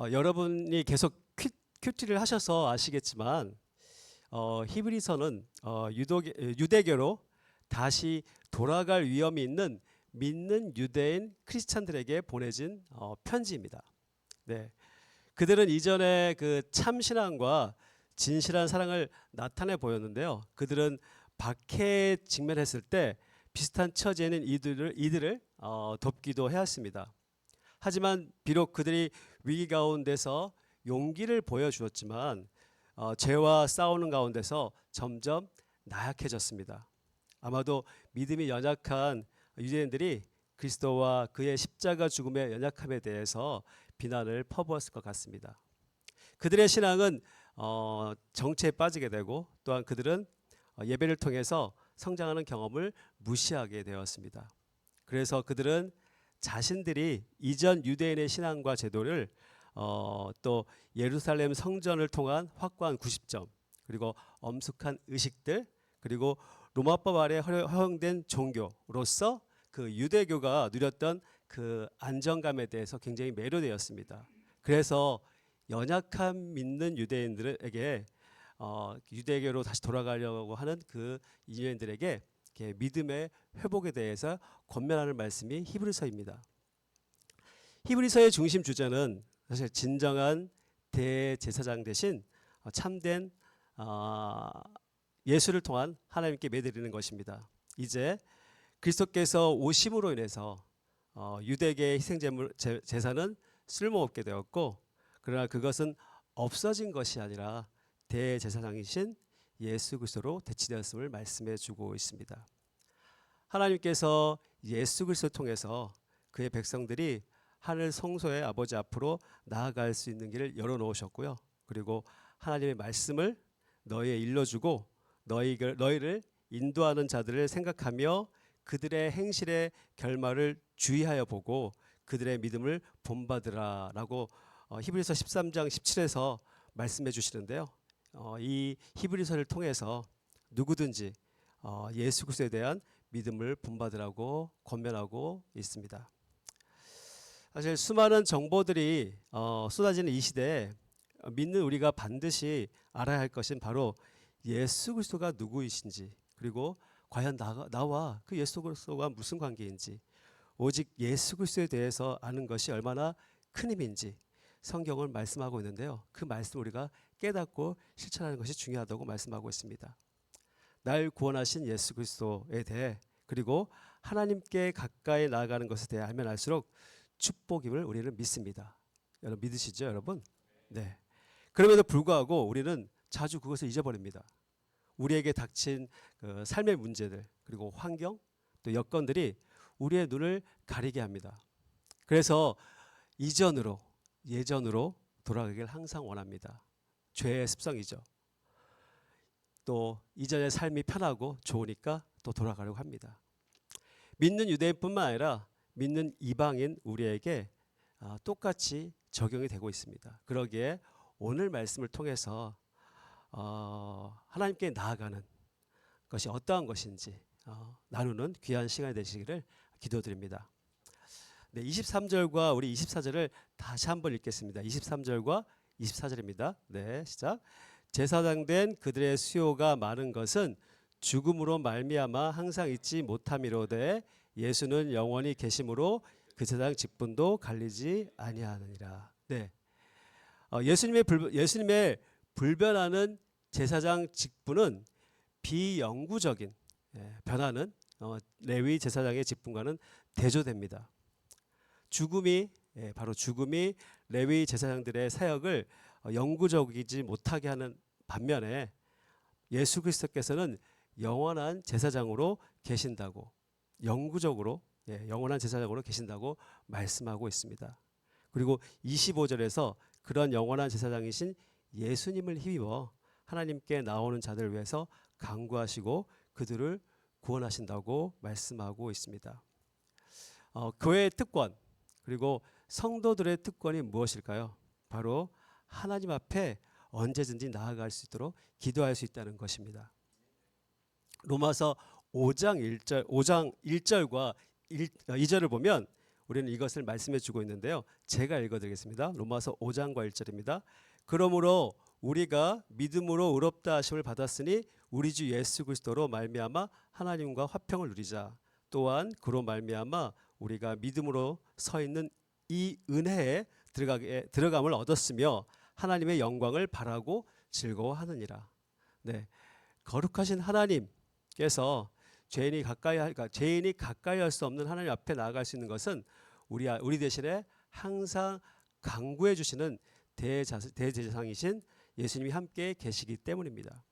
어, 여러분이 계속 큐, 큐티를 하셔서 아시겠지만 어, 히브리서는 어, 유도, 유대교로 다시 돌아갈 위험이 있는 믿는 유대인 크리스찬들에게 보내진 어, 편지입니다. 네, 그들은 이전에 그 참신앙과 진실한 사랑을 나타내 보였는데요. 그들은 박해에 직면했을 때 비슷한 처지에 있는 이들을 이들을 어, 돕기도 해왔습니다. 하지만 비록 그들이 위기 가운데서 용기를 보여주었지만 어, 죄와 싸우는 가운데서 점점 나약해졌습니다. 아마도 믿음이 연약한 유대인들이 그리스도와 그의 십자가 죽음의 연약함에 대해서 비난을 퍼부었을 것 같습니다. 그들의 신앙은 어, 정체에 빠지게 되고 또한 그들은 어, 예배를 통해서 성장하는 경험을 무시하게 되었습니다. 그래서 그들은 자신들이 이전 유대인의 신앙과 제도를 어, 또 예루살렘 성전을 통한 확고한 90점 그리고 엄숙한 의식들 그리고 로마법 아래 허- 허용된 종교로서 그 유대교가 누렸던 그 안정감에 대해서 굉장히 매료되었습니다. 그래서 연약한 믿는 유대인들에게 어, 유대교로 다시 돌아가려고 하는 그 유대인들에게 믿음의 회복에 대해서 권면하는 말씀이 히브리서입니다. 히브리서의 중심 주제는 사실 진정한 대제사장 대신 어, 참된 어, 예수를 통한 하나님께 매드리는 것입니다. 이제 그리스도께서 오심으로 인해서 어, 유대계의 제- 제사는 쓸모없게 되었고 그러나 그것은 없어진 것이 아니라 대제사장이신 예수 그리스도로 대치되었음을 말씀해 주고 있습니다. 하나님께서 예수 그리스도를 통해서 그의 백성들이 하늘 성소의 아버지 앞으로 나아갈 수 있는 길을 열어 놓으셨고요. 그리고 하나님의 말씀을 너희에 일러주고 너희를 너희를 인도하는 자들을 생각하며 그들의 행실의 결말을 주의하여 보고 그들의 믿음을 본받으라라고 어, 히브리서 13장 17에서 말씀해 주시는데요. 어, 이 히브리서를 통해서 누구든지 어, 예수 그리스도에 대한 믿음을 본받으라고 권면하고 있습니다. 사실 수많은 정보들이 어, 쏟아지는 이 시대에 어, 믿는 우리가 반드시 알아야 할 것은 바로 예수 그리스도가 누구이신지 그리고 과연 나, 나와 그 예수 그리스도가 무슨 관계인지 오직 예수 그리스도에 대해서 아는 것이 얼마나 큰 힘인지 성경을 말씀하고 있는데요. 그 말씀 우리가 깨닫고 실천하는 것이 중요하다고 말씀하고 있습니다. 날 구원하신 예수 그리스도에 대해 그리고 하나님께 가까이 나아가는 것에 대해 알면 알수록 축복임을 우리는 믿습니다. 여러분 믿으시죠, 여러분? 네. 그럼에도 불구하고 우리는 자주 그것을 잊어버립니다. 우리에게 닥친 그 삶의 문제들 그리고 환경 또 여건들이 우리의 눈을 가리게 합니다. 그래서 이전으로 예전으로 돌아가길 항상 원합니다. 죄의 습성이죠. 또 이전의 삶이 편하고 좋으니까 또 돌아가려고 합니다. 믿는 유대인뿐만 아니라 믿는 이방인 우리에게 아, 똑같이 적용이 되고 있습니다. 그러기에 오늘 말씀을 통해서 어, 하나님께 나아가는 것이 어떠한 것인지 어, 나누는 귀한 시간이 되시기를 기도드립니다. 네, 23절과 우리 24절을 다시 한번 읽겠습니다. 23절과 24절입니다. 네, 시작. 제사장 된 그들의 수요가 많은 것은 죽음으로 말미암아 항상 잊지 못함이로되 예수는 영원히 계심으로 그 세상 직분도 갈리지 아니하느니라. 네. 어, 예수님의 불, 예수님의 불변하는 제사장 직분은 비영구적인 예, 변화는 어, 레위 제사장의 직분과는 대조됩니다. 죽음이 예, 바로 죽음이 레위 제사장들의 사역을 어, 영구적이지 못하게 하는 반면에 예수 그리스도께서는 영원한 제사장으로 계신다고 영구적으로 예, 영원한 제사장으로 계신다고 말씀하고 있습니다. 그리고 25절에서 그런 영원한 제사장이신 예수님을 힘입어 하나님께 나오는 자들을 위해서 강구하시고 그들을 구원하신다고 말씀하고 있습니다. 어, 교회의 특권 그리고 성도들의 특권이 무엇일까요? 바로 하나님 앞에 언제든지 나아갈 수 있도록 기도할 수 있다는 것입니다. 로마서 5장 1절 5장 1절과 1, 2절을 보면 우리는 이것을 말씀해 주고 있는데요. 제가 읽어 드리겠습니다. 로마서 5장과 1절입니다. 그러므로 우리가 믿음으로 의롭다 하심을 받았으니 우리 주 예수 그리스도로 말미암아 하나님과 화평을 누리자. 또한 그로 말미암아 우리가 믿음으로 서 있는 이 은혜에 들어가게 들어감을 얻었으며 하나님의 영광을 바라고 즐거워하느니라. 네, 거룩하신 하나님께서 죄인이 가까이 할, 그러니까 죄인이 가까이 할 수 없는 하나님 앞에 나아갈 수 있는 것은 우리 우리 대신에 항상 강구해 주시는 대자, 대제사장이신 예수님이 함께 계시기 때문입니다.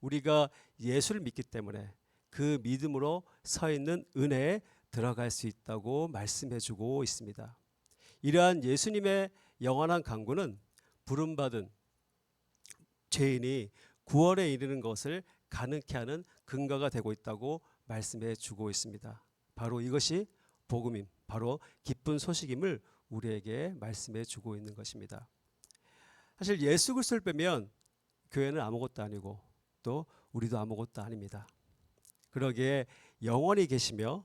우리가 예수를 믿기 때문에 그 믿음으로 서 있는 은혜에 들어갈 수 있다고 말씀해 주고 있습니다. 이러한 예수님의 영원한 강구는 부름받은 죄인이 구원에 이르는 것을 가능케 하는 근거가 되고 있다고 말씀해 주고 있습니다. 바로 이것이 복음임, 바로 기쁜 소식임을 우리에게 말씀해 주고 있는 것입니다. 사실 예수 그리스도를 빼면 교회는 아무것도 아니고 또 우리도 아무것도 아닙니다. 그러기에 영원히 계시며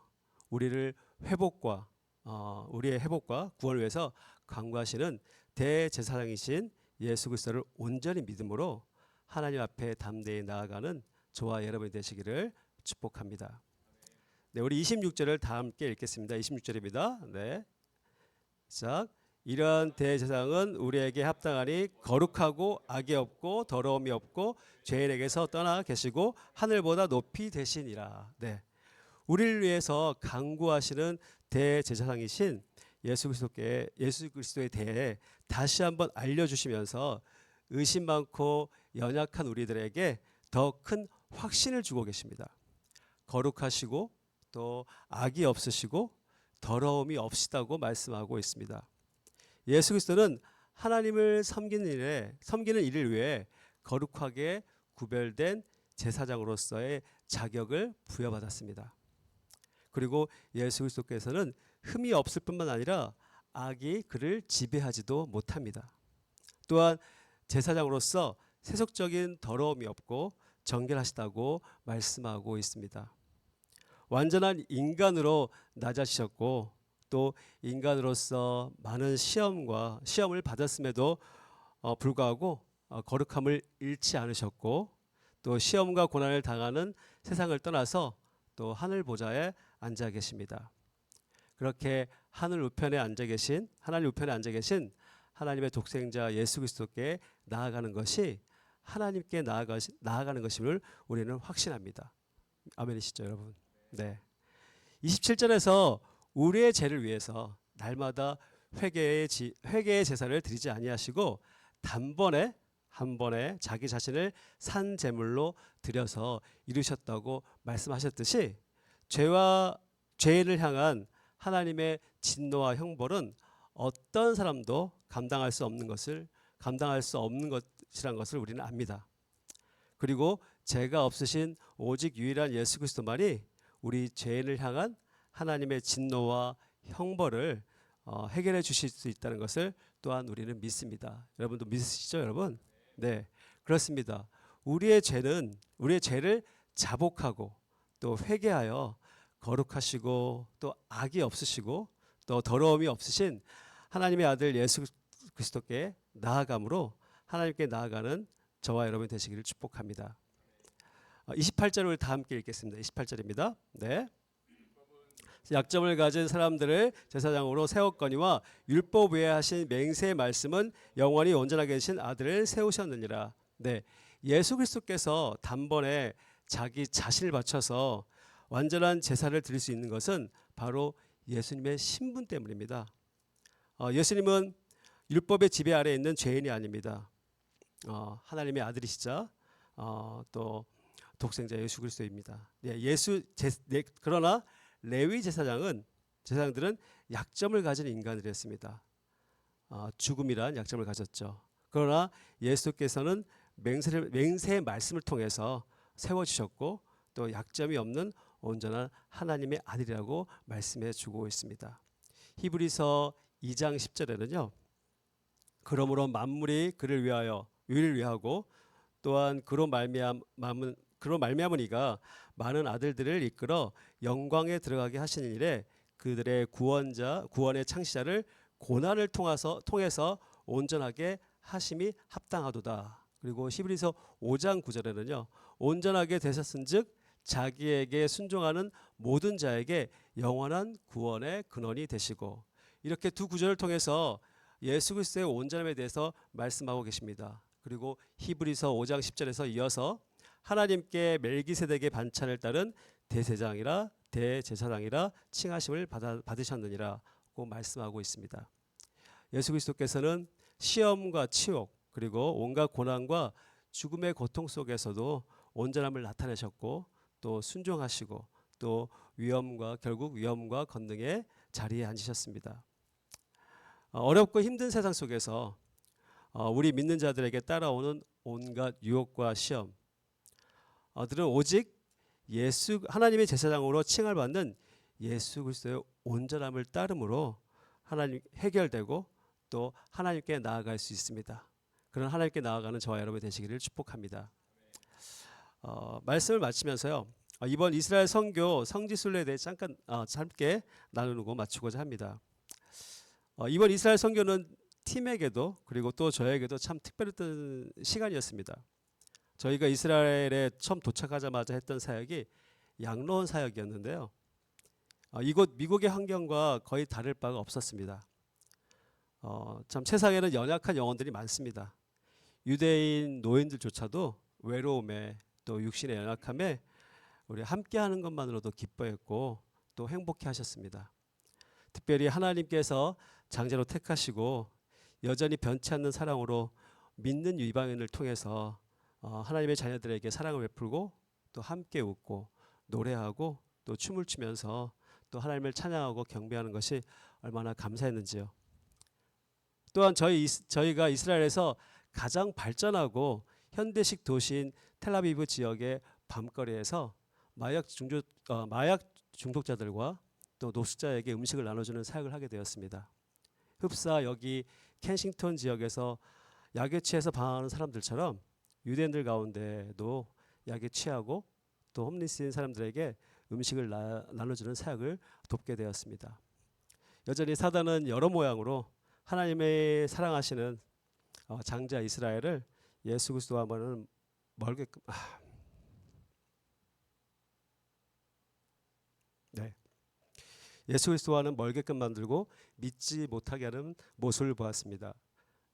우리를 회복과 어, 우리의 회복과 구원을 위해서 강구하시는 대제사장이신 예수 그리스도를 온전히 믿음으로 하나님 앞에 담대히 나아가는 저와 여러분이 되시기를 축복합니다. 네, 우리 26절을 다 함께 읽겠습니다. 26절입니다. 네. 시작. 이러한 대제사장은 우리에게 합당하니 거룩하고 악이 없고 더러움이 없고 죄인에게서 떠나 계시고 하늘보다 높이 되시니라. 네. 우리를 위해서 강구하시는 대제사장이신 예수 그리스도께 예수 그리스도에 대해 다시 한번 알려 주시면서 의심 많고 연약한 우리들에게 더 큰 확신을 주고 계십니다. 거룩하시고 또 악이 없으시고 더러움이 없시다고 말씀하고 있습니다. 예수 그리스도는 하나님을 섬기는 일에 섬기는 일을 위해 거룩하게 구별된 제사장으로서의 자격을 부여받았습니다. 그리고 예수 그리스도께서는 흠이 없을 뿐만 아니라 악이 그를 지배하지도 못합니다. 또한 제사장으로서 세속적인 더러움이 없고 정결하시다고 말씀하고 있습니다. 완전한 인간으로 낮아지셨고 또 인간으로서 많은 시험과 시험을 받았음에도 어, 불구하고 어, 거룩함을 잃지 않으셨고 또 시험과 고난을 당하는 세상을 떠나서 또 하늘 보좌에 앉아 계십니다. 그렇게 하늘 우편에 앉아 계신 하나님 우편에 앉아 계신 하나님의 독생자 예수 그리스도께 나아가는 것이 하나님께 나아가 나아가는 것임을 우리는 확신합니다. 아멘이시죠, 여러분? 네. 27절에서 우리의 죄를 위해서 날마다 회개의 지, 회개의 제사를 드리지 아니하시고 단번에 한 번에 자기 자신을 산 제물로 드려서 이루셨다고 말씀하셨듯이 죄와 죄를 향한 하나님의 진노와 형벌은 어떤 사람도 감당할 수 없는 것을 감당할 수 없는 것이란 것을 우리는 압니다. 그리고 죄가 없으신 오직 유일한 예수 그리스도만이 우리 죄인을 향한 하나님의 진노와 형벌을 어, 해결해 주실 수 있다는 것을 또한 우리는 믿습니다. 여러분도 믿으시죠, 여러분? 네, 그렇습니다. 우리의 죄는 우리의 죄를 자복하고 또 회개하여 거룩하시고 또 악이 없으시고 또 더러움이 없으신 하나님의 아들 예수 그리스도께 나아감으로 하나님께 나아가는 저와 여러분 되시기를 축복합니다. 28절을 다 함께 읽겠습니다. 28절입니다. 네. 약점을 가진 사람들을 제사장으로 세웠거니와 율법 외에 하신 맹세의 말씀은 영원히 온전하게 계신 아들을 세우셨느니라. 네. 예수 그리스도께서 단번에 자기 자신을 바쳐서 완전한 제사를 드릴 수 있는 것은 바로 예수님의 신분 때문입니다. 어, 예수님은 율법의 지배 아래 있는 죄인이 아닙니다. 어, 하나님의 아들이시자 어, 또 독생자 예수 그리스도입니다. 예, 예수 제, 네, 그러나 레위 제사장은 제사장들은 약점을 가진 인간들이었습니다. 어, 죽음이란 약점을 가졌죠. 그러나 예수께서는 맹세, 맹세의 말씀을 통해서 세워주셨고 또 약점이 없는 온전한 하나님의 아들이라고 말씀해 주고 있습니다. 히브리서 2장 10절에는요. 그러므로 만물이 그를 위하여 위를 위하고 또한 그로 말미암은 그로 말미암으니가 많은 아들들을 이끌어 영광에 들어가게 하시는 일에 그들의 구원자 구원의 창시자를 고난을 통해서 통해서 온전하게 하심이 합당하도다. 그리고 히브리서 5장 9절에는요. 온전하게 되셨은즉 자기에게 순종하는 모든 자에게 영원한 구원의 근원이 되시고 이렇게 두 구절을 통해서 예수 그리스도의 온전함에 대해서 말씀하고 계십니다. 그리고 히브리서 5장 10절에서 이어서 하나님께 멜기세덱의 반찬을 따른 대제장이라 대제사장이라 칭하심을 받아, 받으셨느니라고 말씀하고 있습니다. 예수 그리스도께서는 시험과 치욕 그리고 온갖 고난과 죽음의 고통 속에서도 온전함을 나타내셨고 또 순종하시고 또 위험과 결국 위험과 권능의 자리에 앉으셨습니다. 어, 어렵고 힘든 세상 속에서 어, 우리 믿는 자들에게 따라오는 온갖 유혹과 시험 들은 오직 예수 하나님의 제사장으로 칭을 받는 예수 그리스도의 온전함을 따름으로 하나님 해결되고 또 하나님께 나아갈 수 있습니다. 그런 하나님께 나아가는 저와 여러분 되시기를 축복합니다. 어, 말씀을 마치면서요. 어, 이번 이스라엘 선교 성지 순례에 대해 잠깐 어, 짧게 나누고 마치고자 합니다. 어, 이번 이스라엘 선교는 팀에게도 그리고 또 저에게도 참 특별했던 시간이었습니다. 저희가 이스라엘에 처음 도착하자마자 했던 사역이 양로원 사역이었는데요. 어, 이곳 미국의 환경과 거의 다를 바가 없었습니다. 어, 참 세상에는 연약한 영혼들이 많습니다. 유대인 노인들조차도 외로움에 또 육신의 연약함에 우리 함께하는 것만으로도 기뻐했고 또 행복해 하셨습니다. 특별히 하나님께서 장제로 택하시고 여전히 변치 않는 사랑으로 믿는 이방인을 통해서 어, 하나님의 자녀들에게 사랑을 베풀고 또 함께 웃고 노래하고 또 춤을 추면서 또 하나님을 찬양하고 경배하는 것이 얼마나 감사했는지요. 또한 저희 저희가 이스라엘에서 가장 발전하고 현대식 도시인 텔아비브 지역의 밤거리에서 마약 중독 어, 마약 중독자들과 또 노숙자에게 음식을 나눠주는 사역을 하게 되었습니다. 흡사 여기 켄싱턴 지역에서 약에 취해서 방황하는 사람들처럼 유대인들 가운데도 약에 취하고 또 홈리스인 사람들에게 음식을 나, 나눠주는 사역을 돕게 되었습니다. 여전히 사단은 여러 모양으로 하나님의 사랑하시는 어, 장자 이스라엘을 예수 그리스도와는 멀게끔 아. 네. 예수 그리스도와는 멀게끔 만들고 믿지 못하게 하는 모습을 보았습니다.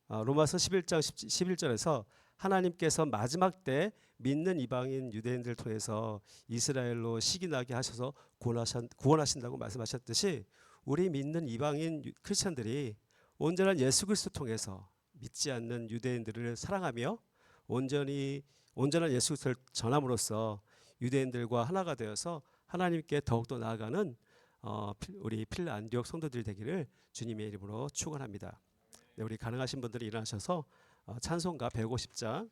아, 로마서 11장 11절에서 하나님께서 마지막 때 믿는 이방인 유대인들 통해서 이스라엘로 시기 나게 하셔서 구원하신, 구원하신다고 말씀하셨듯이 우리 믿는 이방인 유- 크리스천들이 온전한 예수 그리스도 통해서 믿지 않는 유대인들을 사랑하며 온전히 온전한 예수 그리스도를 전함으로써 유대인들과 하나가 되어서 하나님께 더욱더 나아가는 어, 필- 우리 필 안디옥 성도들이 되기를 주님의 이름으로 축원합니다. 네, 우리 가능하신 분들이 일어나셔서 어, 찬송가 150장